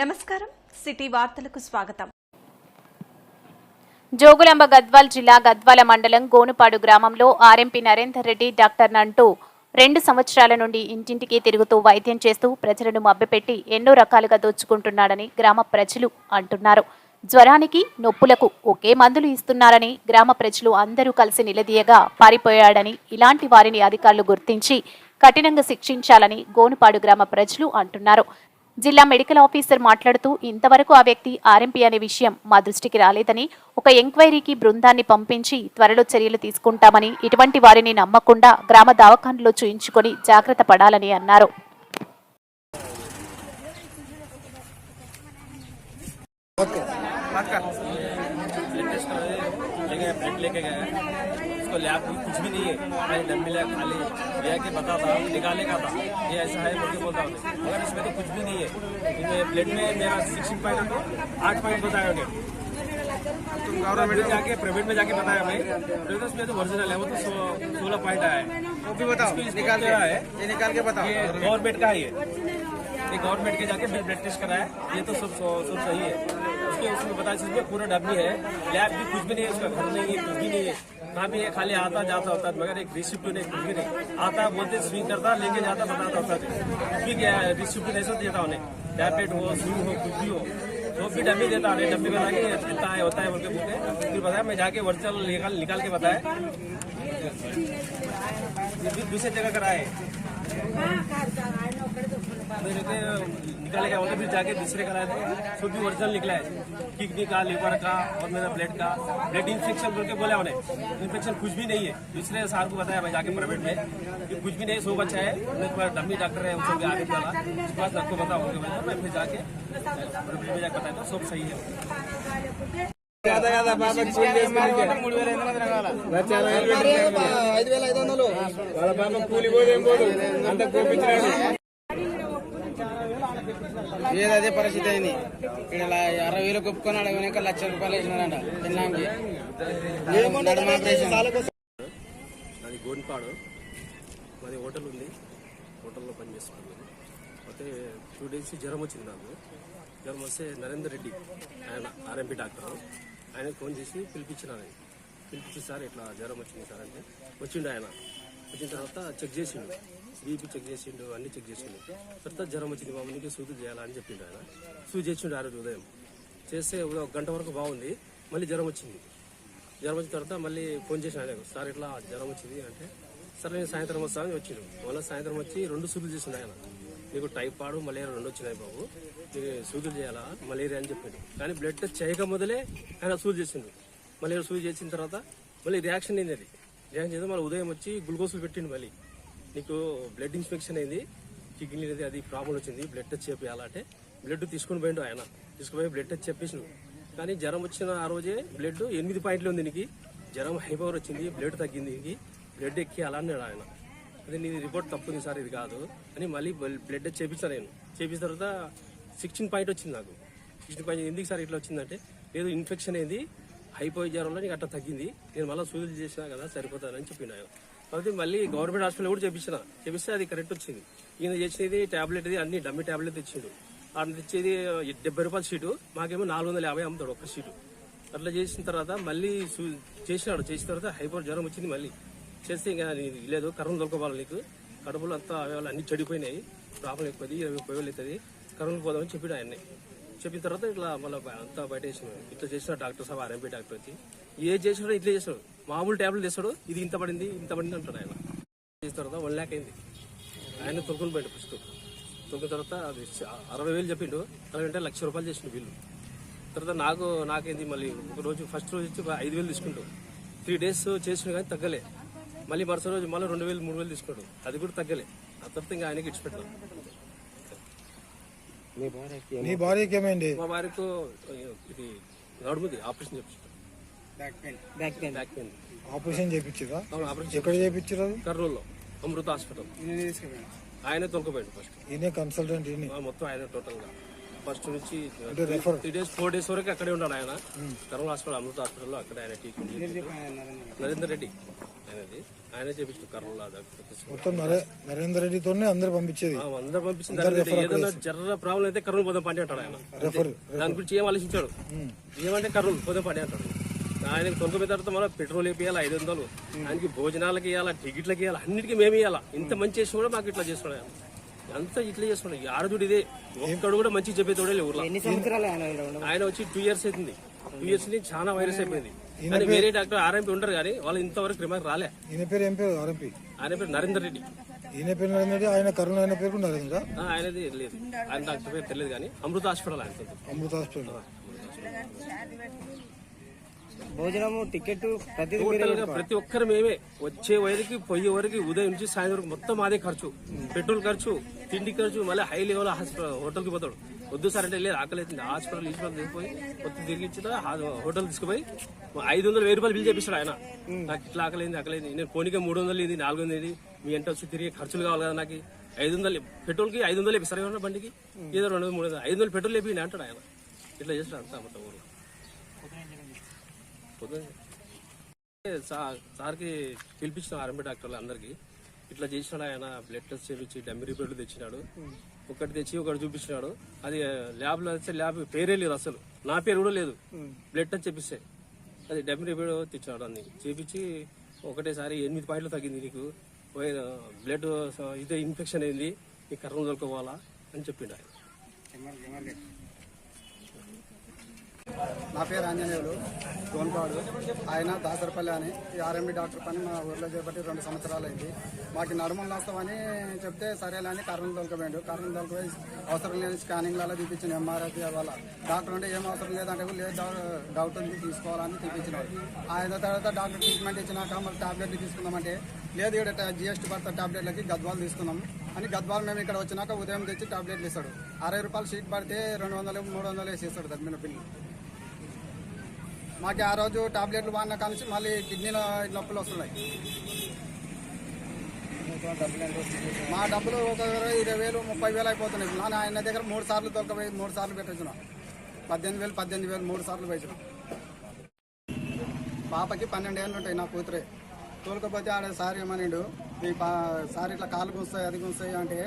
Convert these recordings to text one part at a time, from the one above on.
నమస్కారం. సిటీ వార్తలకు స్వాగతం. జోగులాంబ గద్వాల్ జిల్లా గద్వాల మండలం గోనుపాడు గ్రామంలో ఆర్ఎంపీ నరేందర్ రెడ్డి డాక్టర్ నంటూ రెండు సంవత్సరాల నుండి ఇంటింటికి తిరుగుతూ వైద్యం చేస్తూ ప్రజలను మభ్యపెట్టి ఎన్నో రకాలుగా దోచుకుంటున్నాడని గ్రామ ప్రజలు అంటున్నారు. జ్వరానికి నొప్పులకు ఒకే మందులు ఇస్తున్నారని గ్రామ ప్రజలు అందరూ కలిసి నిలదీయగా పారిపోయాడని ఇలాంటి వారిని అధికారులు గుర్తించి కఠినంగా శిక్షించాలని గోనుపాడు గ్రామ ప్రజలు అంటున్నారు. జిల్లా మెడికల్ ఆఫీసర్ మాట్లాడుతూ ఇంతవరకు ఆ వ్యక్తి ఆర్ఎంపీ అనే విషయం మా దృష్టికి రాలేదని ఒక ఎంక్వైరీకి బృందాన్ని పంపించి త్వరలో చర్యలు తీసుకుంటామని ఇటువంటి వారిని నమ్మకుండా గ్రామ దవాఖానలో చూయించుకొని జాగ్రత్త పడాలని అన్నారు. उसको लैब में कुछ भी नहीं है खाली डब्बी लैब खाली यह कि बता था निकालने का था ये ऐसा है मुझे बोलता हूँ मगर इसमें तो कुछ भी नहीं है। इनमें ब्लड में मेरा सिक्सटीन पॉइंट है आठ पॉइंट बताया उन्हें गवर्नमेंट में जाके प्राइवेट में जाके बताया भाई। प्राइवेट में तो ओरिजिनल है वो तो सोलह पॉइंट आया है। वो भी बताओ निकाल के है? ये निकाल के बताओ। ये गवर्नमेंट का है ये ये गवर्नमेंट के जाके बिल ब्लड टेस्ट कराया ये तो सब सब सही है। उसके उसमें बताया इसमें पूरा डब्बी है। लैब भी कुछ भी नहीं है उसका घर नहीं है कुछ भी नहीं है। भी है खाली आता जाता होता है, मगर एक रिसिप्ट नहीं कुछ भी नहीं आता बोलते स्विंग करता लेके जाता बताता होता है। भी क्या रिसिप्ट नहीं सब देता उन्हें। टैबलेट हो स्विंग हो कुछ भी हो जो भी डब्बी देता है डब्बी बता के इतना है होता है बोल के बोलते फिर बताया मैं जाके वर्चुअल निकाल निकाल के बताया। दूसरी जगह कराए। मेरे को निकाले का फिर जाके दूसरे कराए थे खुद भी ओरिजिनल निकला है किडनी का लिवर का और मेरा ब्लड का ब्लड इन्फेक्शन बोल के बोला उन्हें इन्फेक्शन कुछ भी नहीं है दूसरे साल को बताया मैं जाके प्राइवेट में कि कुछ भी नहीं सो बच्चा है मेरे पास डम्मी डॉक्टर है उसको आगे वाला उसके पास आपको बताऊंगा मैं फिर जाके प्राइवेट में जाकर बताया तो सब सही है కదా కదా బాబా కూలి చేసుకుని మూడు వేల ఎనిమిది వందలు కావాలా ఐదు వేల ఐదు వందలు వాళ్ళ బాబా కూలి పోదు ఏం పోదు అంత కోపించినాడు ఏది అదే పరిస్థితి అయింది. ఇక్కడ అరవై వేలు కొప్పుకున్నాడు వెనక లక్ష రూపాయలు వేసినాడంట తిన్నాంకి. అది గోన్పాడు. మాది హోటల్ ఉంది. హోటల్లో పని చేసుకున్నాను అయితే టూ డేస్ జ్వరం వచ్చింది నాకు. జ్వరం వస్తే నరేందర్ రెడ్డి ఆయన ఆర్ఎంపీ డాక్టర్. ఆయన ఫోన్ చేసి పిలిపించినాను. పిలిపించి సార్ ఇట్లా జ్వరం వచ్చింది సార్ అంటే వచ్చిండు ఆయన. వచ్చిన తర్వాత చెక్ చేసిండు. బీపీ చెక్ చేసిండు అన్ని చెక్ చేసిండు. తర్వాత జ్వరం వచ్చింది బాబు నీకు సూది చేయాలా అని చెప్పిండు ఆయన. సూది చేసిండు ఆ రోజు ఉదయం. చేస్తే ఒక గంట వరకు బాగుంది. మళ్ళీ జ్వరం వచ్చింది. జ్వరం వచ్చిన తర్వాత మళ్ళీ ఫోన్ చేసిన ఆయన సార్ ఇట్లా జ్వరం వచ్చింది? అంటే సరే నేను సాయంత్రం వస్తానని వచ్చిండు. మళ్ళీ సాయంత్రం వచ్చి రెండు సూదులు చేసిండు ఆయన. నీకు టైఫాయిడ్ మలేరియా రెండు వచ్చినాయి బాబు. నీకు సూదులు చేయాలా? మలేరియా అని చెప్పిండు. కానీ బ్లడ్ టెస్ట్ చేయక మొదలే ఆయన సూది చేసిండు. మలేరియా సూది చేసిన తర్వాత మళ్ళీ రియాక్షన్ అయింది ధ్యానం చేద్దాం మళ్ళీ ఉదయం వచ్చి గ్లూకోజ్లు పెట్టిండు మళ్ళీ. నీకు బ్లడ్ ఇన్ఫెక్షన్ అయింది కిడ్నీ అనేది అది ప్రాబ్లం వచ్చింది బ్లడ్ టెస్ట్ చేయాలంటే బ్లడ్ తీసుకుని పోయిండు ఆయన. తీసుకుపోయి బ్లడ్ టెస్ట్ చెప్పేసి కానీ జ్వరం వచ్చిన ఆ రోజే బ్లడ్ ఎనిమిది పాయింట్లు ఉంది నీకు. జ్వరం హై పవర్ వచ్చింది బ్లడ్ తగ్గింది నీకు. బ్లడ్ ఎక్కి అలా అన్నాడు ఆయన. అదే నీ రిపోర్ట్ తప్పుంది సార్ ఇది కాదు. అని మళ్ళీ బ్లడ్ టెస్ట్ చేపించాను నేను. చేపించిన తర్వాత సిక్స్టీన్ పాయింట్ వచ్చింది నాకు. సిక్స్టీన్ పాయింట్ ఎందుకు సార్ ఇట్లా వచ్చిందంటే ఏదో ఇన్ఫెక్షన్ అయింది హైపోయి జ్వరంలో నీకు అట్లా తగ్గింది. నేను మళ్ళీ సూదులు చేసినా కదా సరిపోతానని చెప్పిన కాబట్టి మళ్ళీ గవర్నమెంట్ హాస్పిటల్ కూడా చేపించిన. చేపిస్తే అది కరెక్ట్ వచ్చింది. ఈయన చేసినది టాబ్లెట్ ఇది అన్ని డమ్మి టాబ్లెట్ తెచ్చిండు. ఆయన తెచ్చేది డెబ్బై రూపాయల షీటు మాకేమో నాలుగు వందల యాభై అమ్ముతాడు ఒక్క షీటు. అట్లా చేసిన తర్వాత మళ్ళీ చేసినాడు. చేసిన తర్వాత హైపర్ జ్వరం వచ్చింది మళ్ళీ. చేస్తే ఇంకా లేదు కరోనా దొరకపోవాలి నీకు. కడుపులో అంతా అవయవాలు అన్ని చెడిపోయినాయి. ప్రాబ్లం ఎక్కువది ఇరవై ముప్పై వేలు అవుతుంది. కరోనా పోదామని చెప్పాడు ఆయన్ని. చెప్పిన తర్వాత ఇట్లా మళ్ళీ అంతా బయట వేసిన ఇట్లా చేసిన డాక్టర్ సాబ్ ఆర్ఎంపీ డాక్టర్ వచ్చి ఏ చేసినాడో ఇట్లా చేస్తాడు మామూలు ట్యాబ్లెట్ చేస్తాడు ఇది ఇంత పడింది ఇంత పడింది అంటాడు ఆయన. చేసిన తర్వాత వన్ ల్యాక్ అయింది. ఆయన తొలుకుని బయట ఫస్ట్. తొలికిన తర్వాత అది అరవై వేలు చెప్పిండు. అరవై అంటే లక్ష రూపాయలు చేసిండు బిల్లు. తర్వాత నాకు నాకేంది మళ్ళీ ఒక రోజు ఫస్ట్ రోజు వచ్చి ఐదు వేలు తీసుకుంటాం త్రీ డేస్ చేసిన కానీ తగ్గలే. మళ్ళీ మరుసటి రోజు మళ్ళీ రెండు వేలు మూడు వేలు తీసుకున్నాడు అది కూడా తగ్గలే. ఆ తర్వాత ఇంకా ఆయనకి ఇచ్చిపెట్టాం నీ భార్యకి ఏమైంది మా వారికి ఇది నడుముది operation చేపించాం back pain back pain back pain operation చేపించిరా అవును ఆపరేషన్ ఎక్కడ చేపించారు కర్నూలులో అమృత హాస్పిటల్ ఆయనే తొలకపోయాడు ఫస్ట్ ఈయనే కన్సల్టెంట్ ఈయన మొత్తం ఆయన టోటల్గా ఫస్ట్ నుంచి త్రీ డేస్ ఫోర్ డేస్ వరకు అక్కడే ఉన్నాడు ఆయన. కరోనా హాస్పిటల్ అమృత హాస్పిటల్లో అక్కడ ఆయన ట్రీట్మెంట్. నరేందర్ రెడ్డి? ఆయనది. ఆయనే చేపించారు కరోనా మొత్తం నరే నరేందర్ రెడ్డితోనే అందరు పంపించేది. అందరూ పంపించింది. ఏదైనా జర్ర ప్రాబ్లం అయితే కరోనా పోదాం పండి అంటాడు ఆయన. రెఫర్ దాని గురించి ఏం ఆలోచించాడు? ఏమంటే కర్నూలు పోతే పడి అంటాడు. ఆయనకి తొలగిపోయిన తర్వాత మనం పెట్రోల్ వేపియాలి ఐదు వందలు. ఆయనకి భోజనాలకి ఇవ్వాలి టికెట్లకి ఇవ్వాలి అన్నిటికీ మేము ఇవ్వాలి ఇంత మంచి చేసి కూడా మాకు ఇట్లా చేస్తున్నాడు ఆయన. అంతా ఇట్లా చేస్తున్నాడు? ఈ ఆడదుడు ఇదే. ఒక్కడు కూడా మంచి చెప్పేతోడే లేవు ఊర్లో. ఆయన వచ్చి టూ ఇయర్స్ అవుతుంది టూ ఇయర్స్ నుంచి చాలా వైరస్ అయిపోయింది. కానీ వేరే డాక్టర్ ఆర్ఎంపీ ఉంటారు కానీ వాళ్ళు ఇంతవరకు రిమార్క్ రాలే. ఈయన పేరు ఏం పేరు? ఆర్ఎంపీ ఆయన పేరు నరేందర్ రెడ్డి. ఈయన పేరు నరేందర్ రెడ్డి ఆయన కరుణ ఆయన పేరు కూడా నరేంద్ర? ఆ, ఆయనది లేదు ఆయన డాక్టర్ పేరు తెలియదు కానీ అమృత హాస్పిటల్ ఆయన. అమృత హాస్పిటల్. భోజనము టికెట్ ప్రతి ప్రతి ఒక్కరు మేమే వచ్చే వరకు పోయే వరకు ఉదయం నుంచి సాయంత్రం వరకు మొత్తం మాదే ఖర్చు. పెట్రోల్ ఖర్చు తిండి ఖర్చు మళ్ళీ హై లెవెల్ హాస్పిటల్ హోటల్కి పోతాడు. వద్దు సార్ అంటే లేదు ఆకలి అవుతుంది హాస్పిటల్ హాస్పిటల్ తీసుకుపోయి మొత్తం తిరిగి ఇచ్చిన హోటల్ తీసుకుపోయి ఐదు వందలు వెయ్యి రూపాయలు బిల్ చేపిస్తాడు ఆయన. నాకు ఇట్లా ఆకలింది ఆకలింది. నేను పోనీకే మూడు వందలు ఇది నాలుగు వందలు ఇది. మీ ఎంట వచ్చి తిరిగి ఖర్చులు కావాలి కదా నాకు. ఐదు వందలు పెట్రోల్కి ఐదు వందలు ఏమన్నా బండికి? ఏదో రెండు వందలు మూడు వందలు ఐదు వందలు పెట్రోల్ వేపి అంటాడు ఆయన. ఇట్లా చేస్తాడు అంతా మొత్తం ఊరు సార్కి పిలిపించిన ఆర్మీ డాక్టర్లు అందరికి. ఇట్లా చేసినాడు ఆయన బ్లడ్ టెస్ట్ చేపించి డమ్మి రిపోర్ట్లు తెచ్చినాడు. ఒకటి తెచ్చి ఒకటి చూపించినాడు. అది ల్యాబ్లో వచ్చే ల్యాబ్ పేరే లేదు అసలు. నా పేరు కూడా లేదు. బ్లడ్ టెస్ట్ చేపిస్తే. అది డమ్మి రిపోర్ట్ తెచ్చినాడు అన్ని. చేపించి ఒకటేసారి ఎనిమిది పాయింట్లు తగ్గింది నీకు. బ్లడ్ ఇదే ఇన్ఫెక్షన్ అయింది ఈ కర్రం దొరకపోవాలా అని చెప్పిండు ఆయన. నా పేరు ఆంజనేయులు గోన్పాడు ఆయన దాసరపల్లి అని ఈ ఆర్ఎంబి డాక్టర్ పని మా ఊర్లో చేపట్టి రెండు సంవత్సరాలు అయింది మాకు నడుములు నష్టమని చెప్తే సరేలే అని కర్నూలు దొరకపోయాడు కర్నూలు దొరకపోయి అవసరం లేని స్కానింగ్లలో తీపించిన ఎంఆర్ఐ వాళ్ళ డాక్టర్ అంటే ఏం అవసరం లేదంటే లేదు డౌట్ ఉంది తీసుకోవాలని తీపించినాడు ఆయన తర్వాత డాక్టర్ ట్రీట్మెంట్ ఇచ్చినాక మరి టాబ్లెట్లు తీసుకుందామంటే లేదు ఇక్కడ జిఎస్టీ పడతా టాబ్లెట్లకి గద్వాలు తీసుకున్నాం. అని గద్వాలు మేము ఇక్కడ వచ్చినాక ఉదయం తెచ్చి టాబ్లెట్లు ఇస్తాడు. అరవై రూపాయలు షీట్ పడితే రెండు వందలు మూడు వందలు వేసి ఇస్తాడు దాని మీద పిల్లలు మాకు ఆ రోజు టాబ్లెట్లు వాడిన కానీ మళ్ళీ కిడ్నీలో నొప్పులు వస్తున్నాయి. మా డబ్బులు ఒక ఇరవై వేలు ముప్పై వేలు అయిపోతున్నాయి. నాన్న ఆయన దగ్గర మూడు సార్లు తొలకపోయి మూడు సార్లు పెట్టొచ్చిన పద్దెనిమిది వేలు పద్దెనిమిది వేలు మూడు సార్లు వేసిన పాపకి పన్నెండు ఏళ్ళు ఉంటాయి నా కూతురే. తోలుకపోతే ఆడ సార్ ఏమనిండు ఈ పా సార్ ఇట్లా కాలు గుంస్తాయి అది గుంస్తాయి అంటే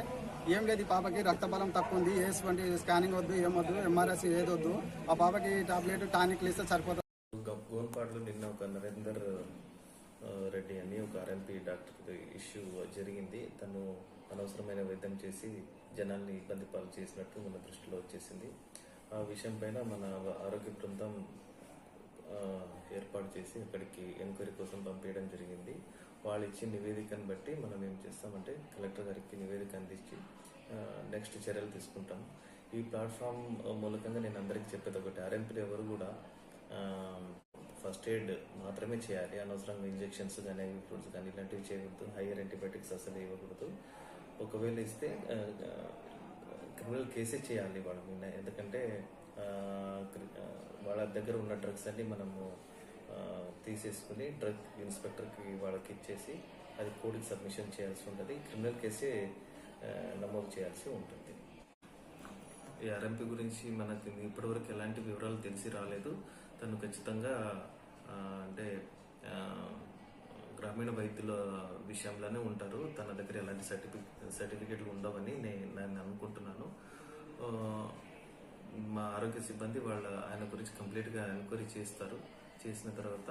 ఏం లేదు ఈ పాపకి రక్త బలం తక్కువ ఉంది ఏస్ స్కానింగ్ వద్దు ఏమొద్దు ఎంఆర్ఎస్ ఏదొద్దు ఆ పాపకి టాబ్లెట్ టానిక్లు ఇస్తే సరిపోతుంది గో- నిన్న ఒక నరేందర్ రెడ్డి అని ఒక ఆర్ఎంపీ డాక్టర్ ఇష్యూ జరిగింది. తను అనవసరమైన వైద్యం చేసి జనాల్ని ఇబ్బంది పాలు చేసినట్టు మన దృష్టిలో వచ్చేసింది. ఆ విషయం పైన మన ఆరోగ్య బృందం ఏర్పాటు చేసి అక్కడికి ఎంక్వైరీ కోసం పంపించడం జరిగింది. వాళ్ళు ఇచ్చిన నివేదికను బట్టి మనం ఏం చేస్తామంటే కలెక్టర్ గారికి నివేదిక అందించి నెక్స్ట్ చర్యలు తీసుకుంటాం. ఈ ప్లాట్ఫామ్ మూలకంగా నేను అందరికీ చెప్పేది ఒకటి. ఆర్ఎంపీలు ఎవరు కూడా ఫస్ట్ ఎయిడ్ మాత్రమే చేయాలి. అనవసరంగా ఇంజెక్షన్స్ కానీ ఫ్రూట్స్ కానీ ఇలాంటివి చేయకూడదు. హైయర్ యాంటీబయాటిక్స్ అసలు ఇవ్వకూడదు. ఒకవేళ ఇస్తే క్రిమినల్ కేసే చేయాలి వాళ్ళ మీద. ఎందుకంటే వాళ్ళ దగ్గర ఉన్న డ్రగ్స్ అన్ని మనము తీసేసుకుని డ్రగ్ ఇన్స్పెక్టర్కి వాళ్ళకి ఇచ్చేసి అది కోర్టుకి సబ్మిషన్ చేయాల్సి ఉంటుంది. క్రిమినల్ కేసే నమోదు చేయాల్సి ఉంటుంది. ఈ ఆర్ఎంపీ గురించి మనకి ఇప్పటివరకు ఎలాంటి వివరాలు తెలిసి రాలేదు. తను ఖచ్చితంగా అంటే గ్రామీణ వైద్యుల విషయంలోనే ఉంటారు. తన దగ్గర ఎలాంటి సర్టిఫికే సర్టిఫికేట్లు ఉండవని నేను అనుకుంటున్నాను. మా ఆరోగ్య సిబ్బంది వాళ్ళ ఆయన గురించి కంప్లీట్గా ఎంక్వైరీ చేస్తారు. చేసిన తర్వాత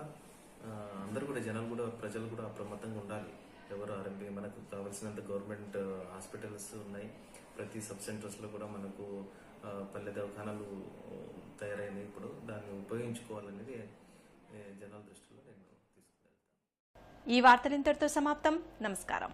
అందరూ కూడా జనాలు కూడా ప్రజలు కూడా అప్రమత్తంగా ఉండాలి. ఎవరు ఆర్ఎంపీ మనకు కావాల్సినంత గవర్నమెంట్ హాస్పిటల్స్ ఉన్నాయి. ప్రతి సబ్ సెంటర్స్లో కూడా మనకు పల్లె దవాఖానాలు తయారైనాయి ఇప్పుడు. దాన్ని ఉపయోగించుకోవాలనేది జనాల దృష్టిలో నేను తీసుకున్నాను ఈ వార్తలు ఇంతటితో సమాప్తం. నమస్కారం.